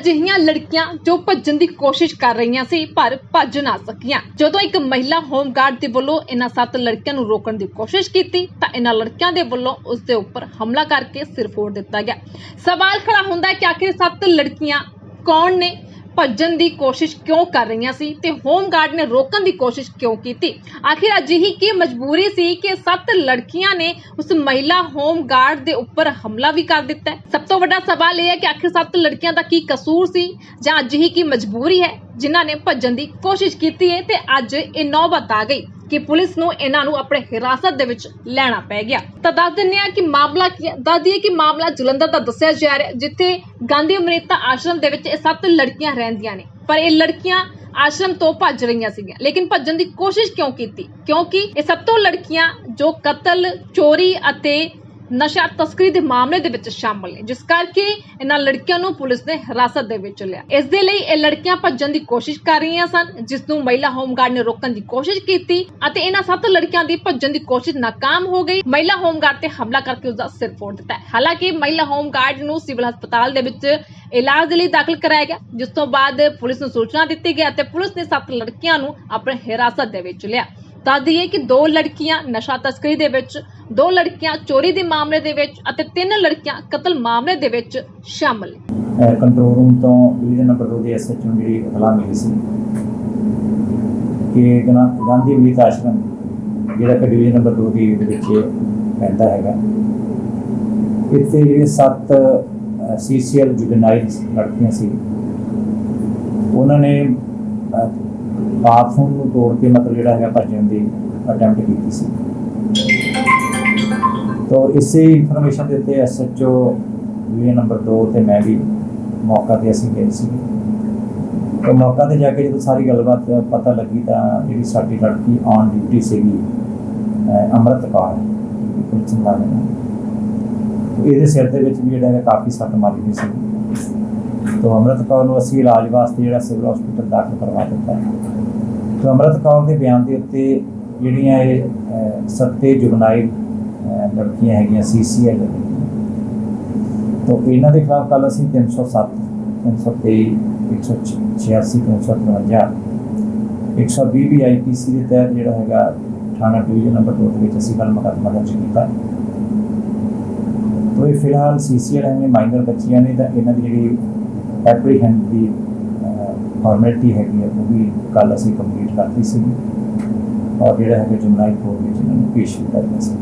ਅਜਿਹੀਆਂ ਲੜਕੀਆਂ ਜੋ ਭੱਜਣ ਦੀ ਕੋਸ਼ਿਸ਼ ਕਰ ਰਹੀਆਂ ਸੀ, ਪਰ ਭੱਜ ਨਾ ਸਕੀਆਂ। ਜਦੋਂ ਇੱਕ ਮਹਿਲਾ ਹੋਮ ਗਾਰਡ ਦੇ ਵੱਲੋਂ ਇਹਨਾਂ ਸੱਤ ਲੜਕੀਆਂ ਨੂੰ ਰੋਕਣ ਦੀ ਕੋਸ਼ਿਸ਼ ਕੀਤੀ, ਤਾਂ ਇਹਨਾਂ ਲੜਕੀਆਂ ਦੇ ਵੱਲੋਂ ਉਸ ਦੇ ਉੱਪਰ ਹਮਲਾ ਕਰਕੇ ਸਿਰ ਫੋੜ ਦਿੱਤਾ ਗਿਆ। ਸਵਾਲ ਖੜਾ ਹੁੰਦਾ ਹੈ ਕਿ ਆਖਿਰ ਸੱਤ ਲੜਕੀਆਂ ਕੌਣ ਨੇ? ਭੱਜਣ ਦੀ ਕੋਸ਼ਿਸ਼ ਕਿਉਂ ਕਰ ਰਹੀਆਂ ਸੀ ਤੇ ਹੋਮਗਾਰਡ ਨੇ ਰੋਕਣ ਦੀ ਕੋਸ਼ਿਸ਼ ਕਿਉਂ ਕੀਤੀ? ਆਖਿਰ ਅਜਿਹੀ ਕੀ ਮਜਬੂਰੀ ਸੀ ਕਿ ਸੱਤ ਲੜਕੀਆਂ ਨੇ ਉਸ ਮਹਿਲਾ ਹੋਮ ਗਾਰਡ ਦੇ ਉੱਪਰ ਹਮਲਾ ਵੀ ਕਰ ਦਿੱਤਾ? ਸਭ ਤੋਂ ਵੱਡਾ ਸਵਾਲ ਇਹ ਹੈ ਕਿ ਆਖਿਰ ਸੱਤ ਲੜਕੀਆਂ ਦਾ ਕੀ ਕਸੂਰ ਸੀ? ਜਾਂ ਅਜਿਹੀ ਕੀ ਮਜਬੂਰੀ ਹੈ ਜਿਨ੍ਹਾਂ ਨੇ ਭੱਜਣ ਦੀ ਕੋਸ਼ਿਸ਼ ਕੀਤੀ ਹੈ ਤੇ ਅੱਜ ਇਹ ਨੌਬਤ ਆ ਗਈ। ਕਿ ਪੁਲਿਸ ਨੂੰ ਇਹਨਾਂ ਨੂੰ ਆਪਣੇ ਹਿਰਾਸਤ ਦੇ ਵਿੱਚ ਲੈਣਾ ਪੈ ਗਿਆ। ਤਾਂ ਦੱਸ ਦਿੰਦੇ ਆ ਕਿ ਮਾਮਲਾ ਦੱਸ ਦਈਏ ਕਿ ਮਾਮਲਾ ਜਲੰਧਰ ਦਾ ਦੱਸਿਆ ਜਾ ਰਿਹਾ ਹੈ, ਜਿੱਥੇ ਗਾਂਧੀ ਅਮ੍ਰਿਤਾ ਆਸ਼ਰਮ ਦੇ ਵਿੱਚ ਇਹ ਸੱਤ ਲੜਕੀਆਂ ਰਹਿੰਦੀਆਂ ਨੇ। ਪਰ ਇਹ ਲੜਕੀਆਂ ਆਸ਼ਰਮ ਤੋਂ ਭੱਜ ਰਹੀਆਂ ਸੀਗੀਆਂ। ਲੇਕਿਨ ਭੱਜਣ ਦੀ ਕੋਸ਼ਿਸ਼ ਕਿਉਂ ਕੀਤੀ? ਕਿਉਂਕਿ ਇਹ ਸਭ ਤੋਂ ਲੜਕੀਆਂ ਜੋ ਕਤਲ ਚੋਰੀ ਅਤੇ ਨਸ਼ਾ ਤਸਕਰੀ ਦੇ ਮਾਮਲੇ ਦੇ ਵਿੱਚ ਸ਼ਾਮਲ ਨੇ, ਜਿਸ ਕਰਕੇ ਇਹਨਾਂ ਲੜਕੀਆਂ ਨੂੰ ਪੁਲਿਸ ਨੇ ਹਿਰਾਸਤ ਦੇ ਵਿੱਚ ਲਿਆ। ਇਸ ਦੇ ਲਈ ਇਹ ਲੜਕੀਆਂ ਭੱਜਣ ਦੀ ਕੋਸ਼ਿਸ਼ ਕਰ ਰਹੀਆਂ ਸਨ, ਜਿਸ ਨੂੰ ਮਹਿਲਾ ਹੋਮਗਾਰਡ ਨੇ ਰੋਕਣ ਦੀ ਕੋਸ਼ਿਸ਼ ਕੀਤੀ ਅਤੇ ਇਹਨਾਂ ਸੱਤ ਲੜਕੀਆਂ ਦੀ ਭੱਜਣ ਦੀ ਕੋਸ਼ਿਸ਼ ਨਾਕਾਮ ਹੋ ਗਈ। ਮਹਿਲਾ ਹੋਮਗਾਰਡ ਤੇ ਹਮਲਾ ਕਰਕੇ ਉਸ ਦਾ ਸਿਰ ਫੋੜ ਦਿੱਤਾ ਹਾਲਾਂਕਿ ਮਹਿਲਾ ਹੋਮਗਾਰਡ ਨੂੰ ਸਿਵਲ ਹਸਪਤਾਲ ਦੇ ਵਿੱਚ ਇਲਾਜ ਦੇ ਲਈ ਦਾਖਲ ਕਰਾਇਆ ਗਿਆ, ਜਿਸ ਤੋਂ ਬਾਅਦ ਪੁਲਿਸ ਨੂੰ ਸੂਚਨਾ ਦਿੱਤੀ ਗਈ ਅਤੇ ਪੁਲਿਸ ਨੇ ਸੱਤ ਲੜਕੀਆਂ ਨੂੰ ਆਪਣੇ ਹਿਰਾਸਤ ਦੇ ਵਿੱਚ ਲਿਆ। ਦੱਸ ਦਈਏ ਕਿ ਦੋ ਲੜਕੀਆਂ ਨਸ਼ਾ ਤਸਕਰੀ ਦੇ ਵਿੱਚ, ਦੋ ਲੜਕੀਆਂ ਚੋਰੀ ਦੇ ਮਾਮਲੇ ਦੇ ਵਿੱਚ ਅਤੇ ਤਿੰਨ ਲੜਕੀਆਂ ਕਤਲ ਮਾਮਲੇ ਦੇ ਵਿੱਚ ਸ਼ਾਮਲ। ਕੰਟਰੋਲ ਰੂਮ ਤੋਂ ਡਿਵੀਜ਼ਨ ਨੰਬਰ 2 ਦੇ ਐਸਐਚ ਨੂੰ ਜਿਹੜੀ ਇਤਲਾਹ ਮਿਲੀ ਸੀ ਕਿ ਗਨਾ- ਗਾਂਧੀ ਵਿਤ ਆਸ਼ਰਮ, ਜਿਹੜਾ ਕਿ ਡਿਵੀਜ਼ਨ ਨੰਬਰ 2 ਦੀ ਵਿੱਚ ਪੈਂਦਾ ਹੈਗਾ। ਇੱਥੇ ਜਿਹੜੇ ਸੱਤ ਸੀਸੀਐਲ ਜੁਗਨਾਈਲਸ ਲੜਕੀਆਂ ਸੀ, ਉਹਨਾਂ ਨੇ ਬਾਥਰੂਮ ਨੂੰ ਤੋੜ ਕੇ ਮਤਲਬ ਜਿਹੜਾ ਹੈਗਾ ਭੱਜਣ ਦੀ ਅਟੈਂਪਟ ਕੀਤੀ ਸੀ। ਤੋ ਇਸੇ ਇਨਫੋਰਮੇਸ਼ਨ ਦੇ ਉੱਤੇ ਐਸਐਚਓ ਵੀ ਨੰਬਰ 2 ਤੇ ਮੈਂ ਵੀ ਮੌਕਾ ਤੇ ਅਸੀਂ ਗਏ ਸੀ। ਤੇ ਮੌਕਾ ਤੇ ਜਾ ਕੇ ਜਦੋਂ ਸਾਰੀ ਗੱਲਬਾਤ ਪਤਾ ਲੱਗੀ ਤਾਂ ਜਿਹੜੀ ਸਾਡੀ ਲੜਕੀ ਔਨ ਡਿਊਟੀ ਸੀਗੀ, ਅਹ ਅੰਮ੍ਰਿਤ ਕੌਰ ਪੁਲਿਸ ਮੁਲਾਜ਼ਮ ਇਹਦੇ ਸਿਰ ਦੇ ਵਿੱਚ ਵੀ ਜਿਹੜਾ ਹੈ ਕਾਫੀ ਸੱਟ ਮਾਰੀ ਹੋਈ ਸੀ। ਤੋ ਅੰਮ੍ਰਿਤ ਕੌਰ ਨੂੰ ਅਸੀਂ ਇਲਾਜ ਵਾਸਤੇ ਜਿਹੜਾ ਸਿਵਲ ਹਸਪੀਟਲ ਦਾਖਲ ਕਰਵਾ ਦਿੱਤਾ। ਤੋ ਅੰਮ੍ਰਿਤ ਕੌਰ ਦੇ ਬਿਆਨ ਦੇ ਉੱਤੇ ਜਿਹੜੀਆਂ ਇਹ ਸੱਤੇ ਜੁਗਨਾਈਲ ਲੜਕੀਆਂ ਹੈਗੀਆਂ ਸੀਸੀਐਲ ਤੋ ਇਹਨਾਂ ਦੇ ਖਿਲਾਫ ਕੱਲ ਅਸੀਂ 307 323 186 353 120 ਵੀ ਆਈਪੀਸੀ ਦੇ ਤਹਿਤ ਜਿਹੜਾ ਹੈਗਾ ਥਾਣਾ ਡਿਵੀਜ਼ਨ ਨੰਬਰ 2 ਦੇ ਵਿੱਚ ਅਸੀਂ ਕੱਲ ਮੁਕੱਦਮਾ ਦਰਜ ਕੀਤਾ। ਤੋ ਇਹ ਫਿਲਹਾਲ ਸੀਸੀਐਲ ਹੈ ਮਾਈਨਰ ਬੱਚੀਆਂ ਨੇ ਤਾਂ ਇਹਨਾਂ ਦੀ ਜਿਹੜੀ ਐਪਰੀਹੈਂਡ ਦੀ ਫਾਰਮੈਲਿਟੀ ਹੈਗੀ ਹੈ, ਉਹ ਵੀ ਕੱਲ ਅਸੀਂ ਕੰਪਲੀਟ ਕਰਤੀ ਸੀ ਔਰ ਜਿਹੜਾ ਹੈਗਾ ਜੁਮਨਾਈ ਕੋਰਟ ਵਿੱਚ ਇਹਨਾਂ ਨੂੰ ਪੇਸ਼ ਕੀਤਾ ਗਿਆ ਸੀ।